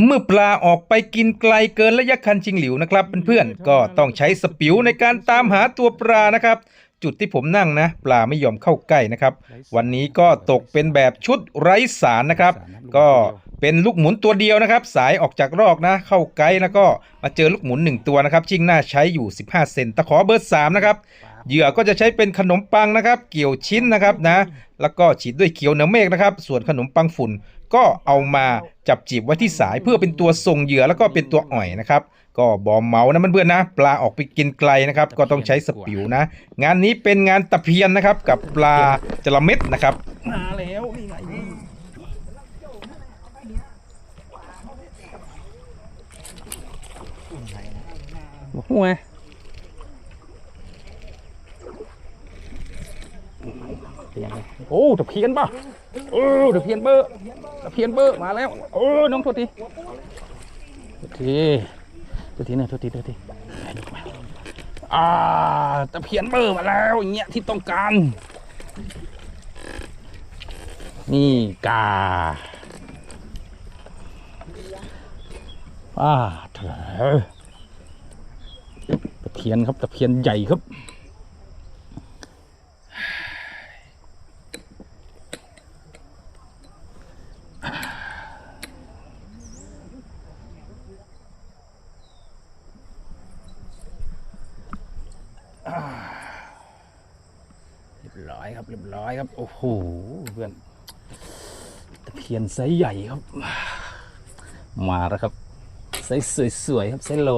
เมื่อปลาออกไปกินไกลเกินระยะคันชิงหลิวนะครับเพื่อนๆก็ต้องใช้สปิวในการตามหาตัวปลานะครับ จุดที่ผมนั่งนะ ปลาไม่ยอมเข้าใกล้นะครับ วันนี้ก็ตกเป็นแบบชุดไร้สารนะครับ ก็เป็นลูกหมุนตัวเดียวนะครับ สายออกจากรอกนะ เข้าไกลแล้วก็มาเจอลูกหมุนหนึ่งตัวนะครับ ชิงหน้าใช้อยู่ 15 เซนตะขอเบอร์3นะครับเหยื่อก็จะใช้เป็นขนมปังนะครับ เกี่ยวชิ้นนะครับนะ แล้วก็ฉีดด้วยเขียวเนื้อเมฆนะครับ ส่วนขนมปังฝุ่น ก็เอามาจับจีบไว้ที่สายเพื่อเป็นตัวส่งเหยื่อแล้วก็เป็นตัวอ่อยนะครับก็บอมเมานะเพื่อนๆนะ ปลาออกไปกินไกลนะครับ ก็ต้องใช้สปิวนะ งานนี้เป็นงานตะเพียนนะครับ กับปลาจระเม็ดนะครับมาแล้วนี่ไงบอกหัวโอ้ตะเพียนป่ะโอ้ตะเพียนเบอร์ ตะเพียนเบอร์มาแล้ว โอ้น้องโทษทีโทษทีโทษทีนะโทษทีโทษทีอ่าตะเพียนเบอร์มาแล้วอย่างเงี้ยที่ต้องการ นี่กาอ่าเถอะตะเพียนครับตะเพียนใหญ่ครับ เรียบร้อยครับเรียบร้อยครับ โอ้โหเพื่อนตะเพียนไซส์ใหญ่ครับ มาแล้วครับไซส์สวยๆครับไซส์โล